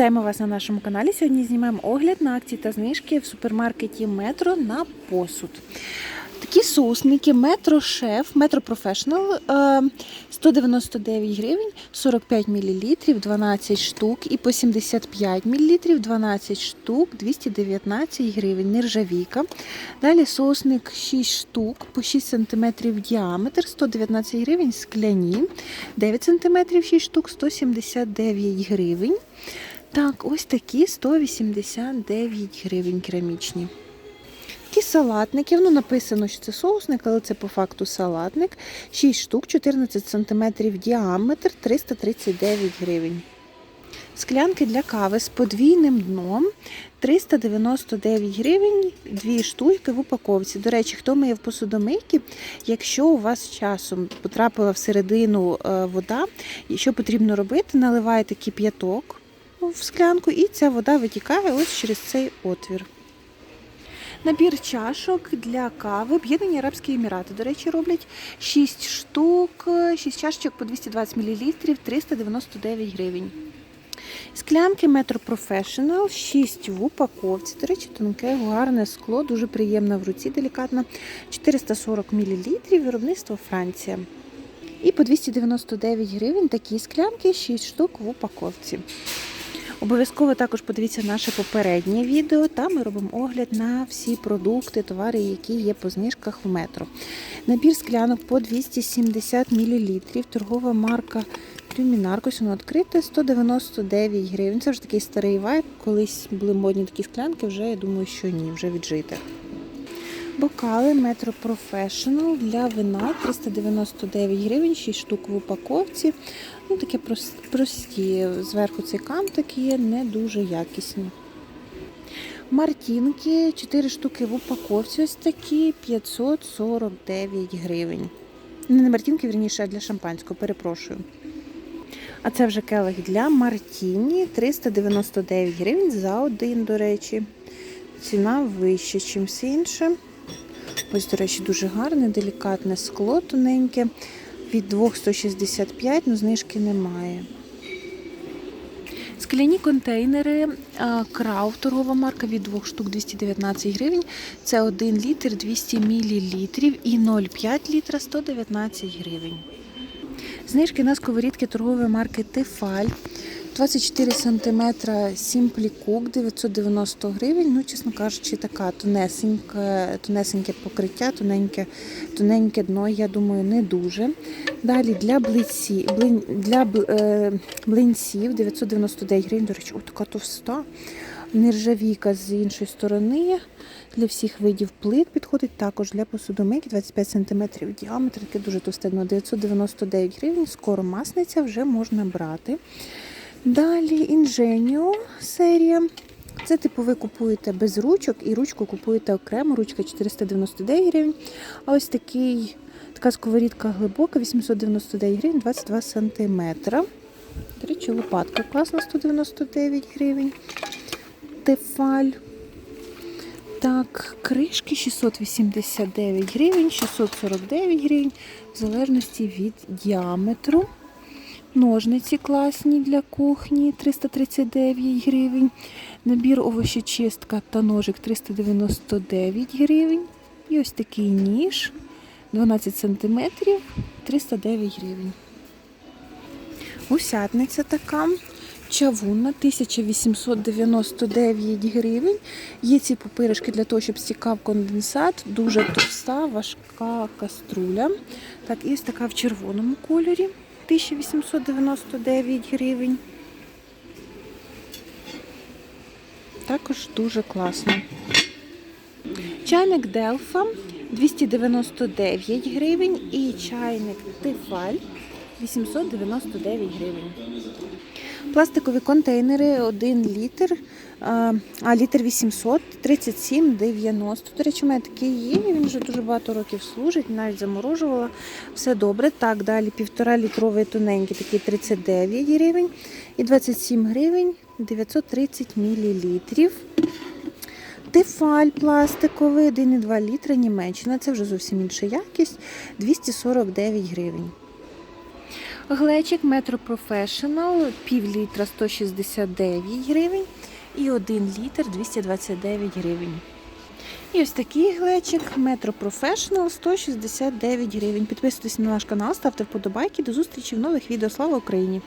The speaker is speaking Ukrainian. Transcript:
Вітаємо вас на нашому каналі. Сьогодні знімаємо огляд на акції та знижки в супермаркеті Метро на посуд. Такі соусники Метро Шеф, Метро Професіонал 199 гривень, 45 мл, 12 штук і по 75 мл, 12 штук, 219 гривень, нержавійка. Далі соусник 6 штук по 6 см діаметр, 119 гривень, скляні, 9 см 6 штук, 179 гривень. Так, ось такі 189 гривень керамічні. Такі салатники, ну написано, що це соусник, але це по факту салатник. 6 штук, 14 см діаметр, 339 гривень. Склянки для кави з подвійним дном 399 гривень, дві штуки в упаковці. До речі, хто миє в посудомийці, якщо у вас часом потрапила всередину е, вода, що потрібно робити, наливаєте кип'яток в склянку, і ця вода витікає ось через цей отвір. Набір чашок для кави. Об'єднані Арабські Емірати, до речі, роблять 6 штук, 6 чашечок по 220 мл, 399 гривень. Склянки Metro Professional, 6 в упаковці. До речі, тонке, гарне скло, дуже приємне в руці, делікатно. 440 мл, виробництво Франція. І по 299 гривень такі склянки, 6 штук в упаковці. Обов'язково також подивіться наше попереднє відео. Там ми робимо огляд на всі продукти, товари, які є по знижках в метро. Набір склянок по 270 мл. Торгова марка Люмінарк. Ось воно відкрите 199 гривень. Це вже такий старий вайб. Колись були модні такі склянки, вже я думаю, що ні, вже віджити. Бокали Metro Professional для вина 399 гривень, 6 штук в упаковці. Ну, таке прості. Зверху цей кантик є, не дуже якісні. Мартінки 4 штуки в упаковці. Ось такі 549 гривень. Не на мартінки, вірніше, а для шампанського, перепрошую. А це вже келих для Мартіні 399 гривень за один, до речі. Ціна вища, ніж все інше. Ось, до речі, дуже гарне, делікатне скло тоненьке. Від 265, ну знижки немає. Скляні контейнери Крау, торгова марка від 2 штук 219 гривень. Це 1 літр 200 мл і 0,5 літра 119 гривень. Знижки на сковорідки торгової марки Тефаль. 24 см Cook 990 гривень. Ну, чесно кажучи, така тонесенька, тонесеньке покриття, тоненьке, тоненьке дно, я думаю, не дуже. Далі для блиці, блин, для е, блинців 999 гривень. До речі, о, така товста. Нержавійка з іншої сторони. Для всіх видів плит підходить також для посудомийки 25 см діаметр, таке дуже товсте дно, 999 гривень. Скоро масниця вже можна брати. Далі Ingenio серія. Це типу ви купуєте без ручок і ручку купуєте окремо. Ручка 499 гривень. А ось такий, така сковорідка глибока, 899 гривень, 22 сантиметра. До речі, лопатка класна, 199 гривень. Тефаль. Так, кришки 689 гривень, 649 гривень, в залежності від діаметру. Ножниці класні для кухні 339 гривень. Набір овощечистка та ножик 399 гривень. І ось такий ніж 12 см 309 гривень. Усятниця така. Чавунна 1899 гривень. Є ці пупиришки для того, щоб стікав конденсат. Дуже товста, важка каструля. Так, і ось така в червоному кольорі. 1899 гривень. Також дуже класно. Чайник Делфа 299 гривень і чайник Тефаль 899 гривень. Пластикові контейнери 1 літр, а літр 800, 37,90. До речі, у мене такий є, він вже дуже багато років служить, навіть заморожувала. Все добре. Так, далі півтора літровий тоненький, такий 39 гривень і 27 гривень 930 мілілітрів. Тефаль пластиковий, 1,2 літра Німеччина. Це вже зовсім інша якість, 249 гривень. Глечик Metro Professional, пів літра 169 гривень і 1 літр 229 гривень. І ось такий глечик Metro Professional 169 гривень. Підписуйтесь на наш канал, ставте вподобайки. До зустрічі в нових відео. Слава Україні!